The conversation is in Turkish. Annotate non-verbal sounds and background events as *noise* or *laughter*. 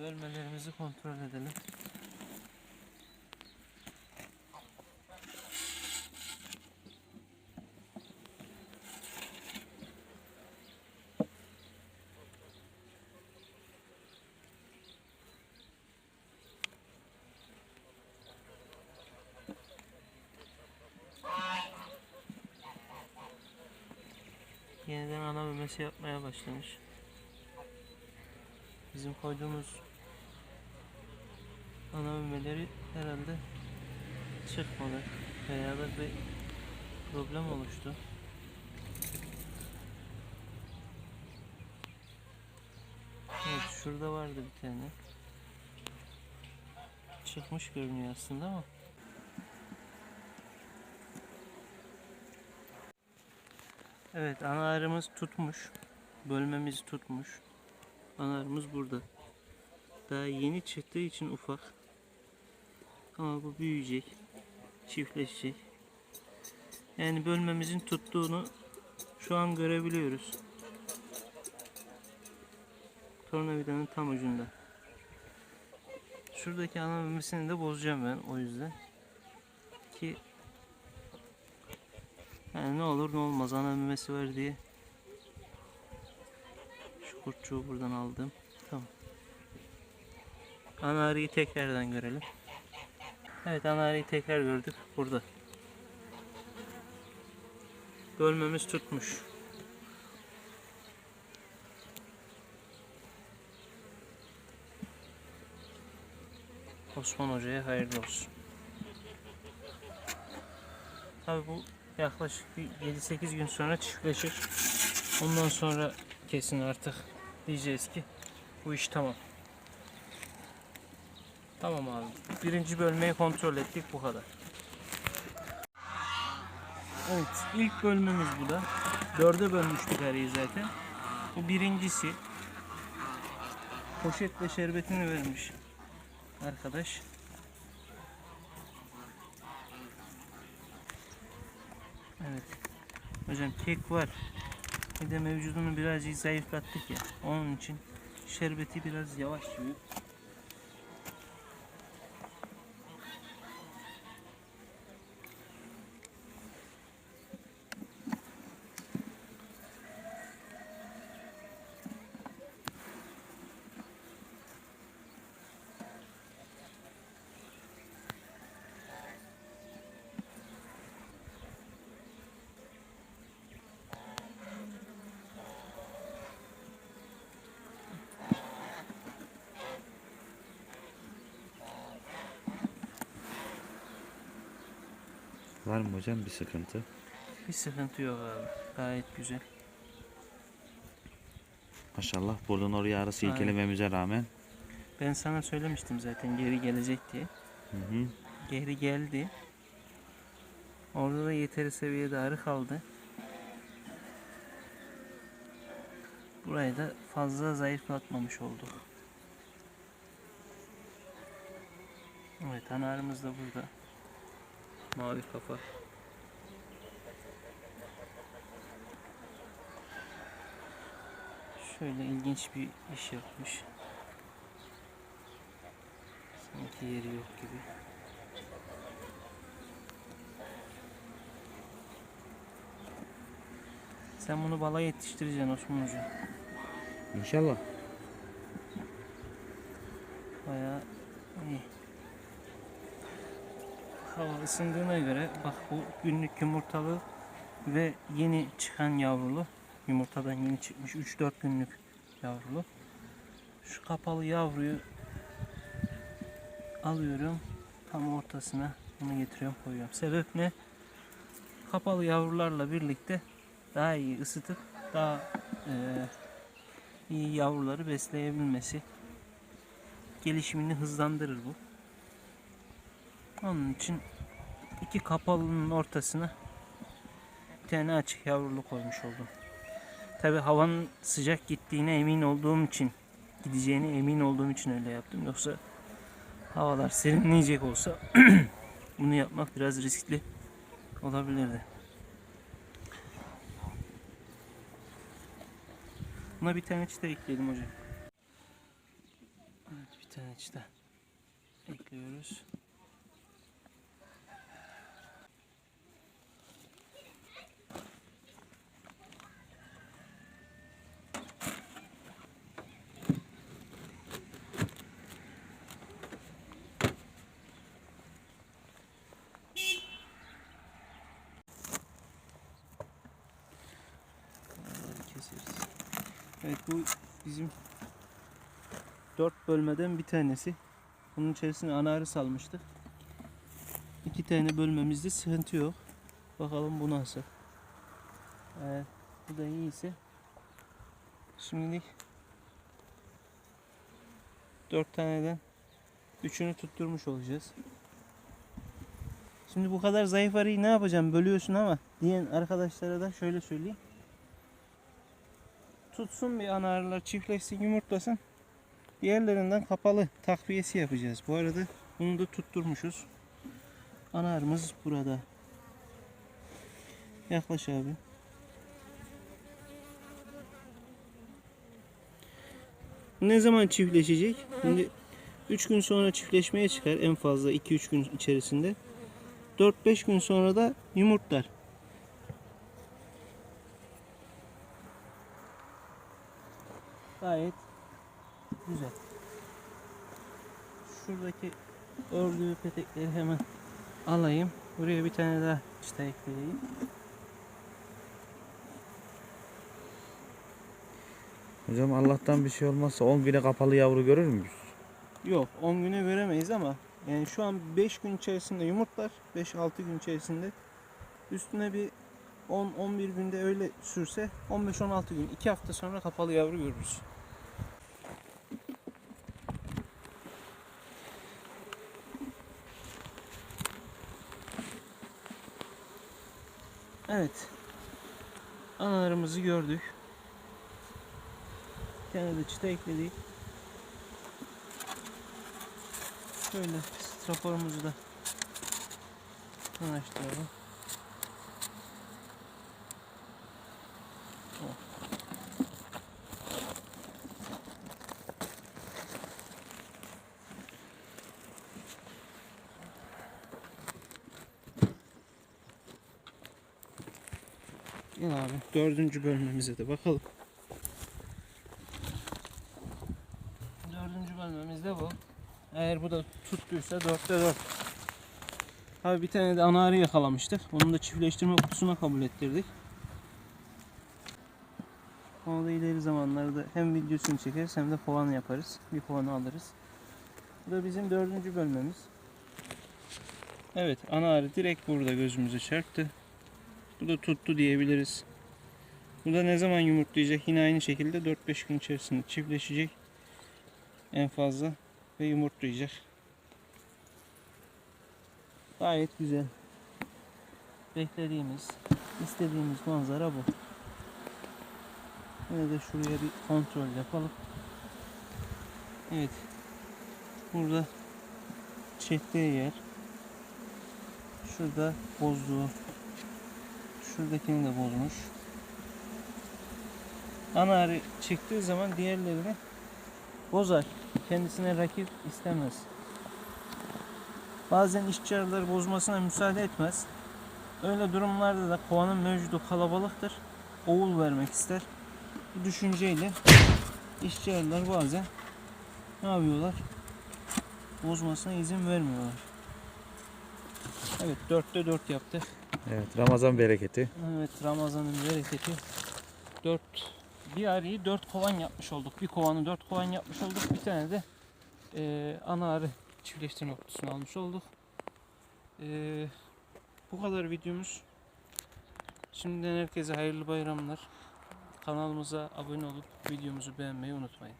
Bölmelerimizi kontrol edelim. Yeniden ana memesi yapmaya başlamış. Bizim koyduğumuz ana memeleri herhalde çıkmadı veya da bir problem oluştu. Evet şurada vardı bir tane. Çıkmış görünüyor aslında ama. Evet ana arımız tutmuş. Bölmemiz tutmuş. Ana arımız burada. Daha yeni çıktığı için ufak. Ama bu büyüyecek. Çiftleşecek. Yani bölmemizin tuttuğunu şu an görebiliyoruz. Tornavidanın tam ucunda. Şuradaki ana memesini de bozacağım ben o yüzden. Ki yani ne olur ne olmaz ana memesi var diye şu kurtçuğu buradan aldım. Tamam. Ana arıyı tekrardan görelim. Evet ana arıyı tekrar gördük. Burada. Bölmemiz tutmuş. Osman Hoca'ya hayırlı olsun. Tabi bu yaklaşık bir 7-8 gün sonra çiftleşir. Ondan sonra kesin artık diyeceğiz ki bu iş tamam. Tamam abi. Birinci bölmeyi kontrol ettik bu kadar. Evet ilk bölmemiz bu da. Dörde bölmüştük arayı zaten. Bu birincisi. Poşetle şerbetini vermiş arkadaş. Evet. Hocam kek var. Bir de mevcudunu birazcık zayıflattık ya. Onun için şerbeti biraz yavaş yiyor. Var mı hocam bir sıkıntı? Bir sıkıntı yok abi. Gayet güzel. Maşallah buradan oraya arı silkelememize rağmen. Ben sana söylemiştim zaten geri gelecek diye. Hı hı. Geri geldi. Orada da yeteri seviyede arı kaldı. Burayı da fazla zayıflatmamış olduk. Evet ana arımız da burada. Mavi kafa. Şöyle ilginç bir iş yapmış. Sanki yeri yok gibi. Sen bunu bala yetiştireceksin Osman Hoca. İnşallah. Bayağı iyi. Hava ısındığına göre bak bu günlük yumurtalı ve yeni çıkan yavrulu. Yumurtadan yeni çıkmış 3-4 günlük yavrulu. Şu kapalı yavruyu alıyorum. Tam ortasına bunu getiriyorum koyuyorum. Sebep ne? Kapalı yavrularla birlikte daha iyi ısıtıp daha eee, iyi yavruları besleyebilmesi gelişimini hızlandırır bu. Onun için iki kapalının ortasına bir tane açık yavrulu koymuş oldum. Tabi havanın sıcak gittiğine emin olduğum için gideceğine emin olduğum için öyle yaptım. Yoksa havalar serinleyecek olsa *clears throat* bunu yapmak biraz riskli olabilirdi. Buna bir tane çıta ekledim hocam. Evet, tane çıta ekliyoruz. Evet bu bizim dört bölmeden bir tanesi. Bunun içerisine ana arı salmıştık. İki tane bölmemizde sıkıntı yok. Bakalım bu nasıl. Eğer bu da iyiyse şimdilik dört taneden üçünü tutturmuş olacağız. Şimdi bu kadar zayıf arıyı ne yapacağım bölüyorsun ama diyen arkadaşlara da şöyle söyleyeyim. Tutsun bir ana arılar çiftleşsin yumurtlasın. Diğerlerinden kapalı takviyesi yapacağız. Bu arada bunu da tutturmuşuz. Ana arımız burada. Yaklaş abi. Ne zaman çiftleşecek? Şimdi 3 gün sonra çiftleşmeye çıkar en fazla 2-3 gün içerisinde. 4-5 gün sonra da yumurtlar. Gayet güzel. Şuradaki ördüğü petekleri hemen alayım. Buraya bir tane daha çıta ekleyeyim. Hocam Allah'tan bir şey olmazsa 10 güne kapalı yavru görür müyüz? Yok 10 güne veremeyiz ama yani şu an 5 gün içerisinde yumurtlar 5-6 gün içerisinde üstüne bir 10-11 günde öyle sürse 15-16 gün 2 hafta sonra kapalı yavru görürüz. Evet. Analarımızı gördük. Bir tane de çıta ekledik. Şöyle straforumuzu da yanaştıralım. Gel abi dördüncü bölmemize de bakalım. Dördüncü bölmemizde bu. Eğer bu da tuttuysa dörtte dört. Abi bir tane de ana arı yakalamıştık. Onu da çiftleştirme kutusuna kabul ettirdik. Onu da ileri zamanlarda hem videosunu çekeriz hem de puanı yaparız. Bir puanı alırız. Bu da bizim dördüncü bölmemiz. Evet ana arı direkt burada gözümüze çarptı. Bu da tuttu diyebiliriz. Bu da ne zaman yumurtlayacak? Yine aynı şekilde 4-5 gün içerisinde çiftleşecek. En fazla ve yumurtlayacak. Gayet güzel. Beklediğimiz, istediğimiz manzara bu. Yine de şuraya bir kontrol yapalım. Evet. Burada çektiği yer. Şurada bozduğu. Şuradakini de bozmuş. Ana arı çıktığı zaman diğerlerini bozar. Kendisine rakip istemez. Bazen işçi bozmasına müsaade etmez. Öyle durumlarda da kovanın mevcudu kalabalıktır. Oğul vermek ister. Bu düşünceyle işçi arılar bazen ne yapıyorlar? Bozmasına izin vermiyorlar. Evet dörtte dört yaptık. Evet Ramazan bereketi. Evet Ramazan'ın bereketi. 4 bir arıyı 4 kovan yapmış olduk. Bir kovanı 4 kovan yapmış olduk. Bir tane de e, ana arı çiftleştirme kutusunu almış olduk. E, bu kadar videomuz. Şimdiden herkese hayırlı bayramlar. Kanalımıza abone olup videomuzu beğenmeyi unutmayın.